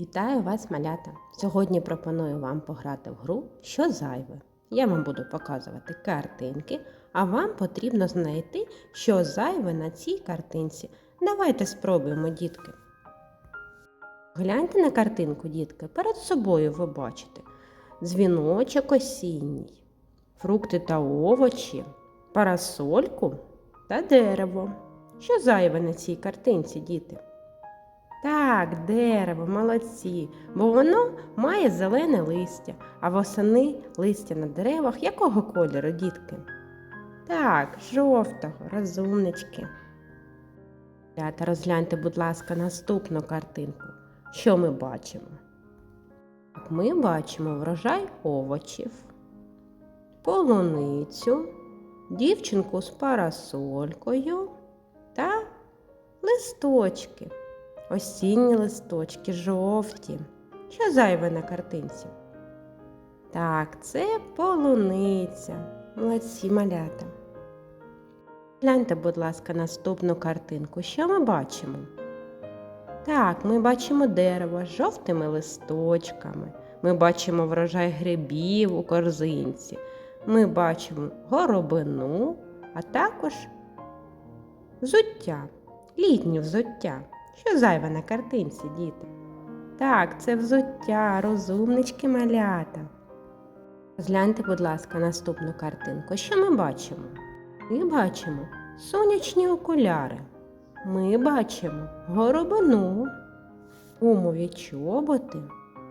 Вітаю вас, малята! Сьогодні пропоную вам пограти в гру Що зайве. Я вам буду показувати картинки, а вам потрібно знайти, що зайве на цій картинці. Давайте спробуємо, дітки. Гляньте на картинку, дітки. Перед собою ви бачите дзвіночок осінній, фрукти та овочі, парасольку та дерево. Що зайве на цій картинці, діти? Так, дерево, молодці, бо воно має зелене листя, а восени листя на деревах якого кольору, дітки? Так, жовтого, розумнички. Рята, розгляньте, будь ласка, наступну картинку. Що ми бачимо? Ми бачимо врожай овочів, полуницю, дівчинку з парасолькою та листочки. Осінні листочки, жовті. Що зайве на картинці? Так, це полуниця. Молодці малята. Гляньте, будь ласка, наступну картинку. Що ми бачимо? Так, ми бачимо дерево з жовтими листочками. Ми бачимо врожай грибів у корзинці. Ми бачимо горобину, а також взуття, літнє взуття. Що зайве на картинці, діти? Так, це взуття, розумнички малята. Згляньте, будь ласка, наступну картинку. Що ми бачимо? Ми бачимо сонячні окуляри. Ми бачимо горобину, умові чоботи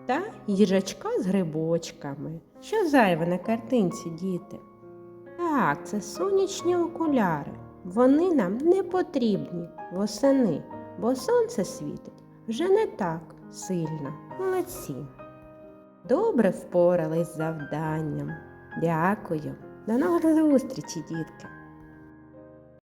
та їжачка з грибочками. Що зайве на картинці, діти? Так, це сонячні окуляри. Вони нам не потрібні восени бо сонце світить вже не так сильно. Молодці. Добре впорались з завданням. Дякую. До нових зустрічі, дітки!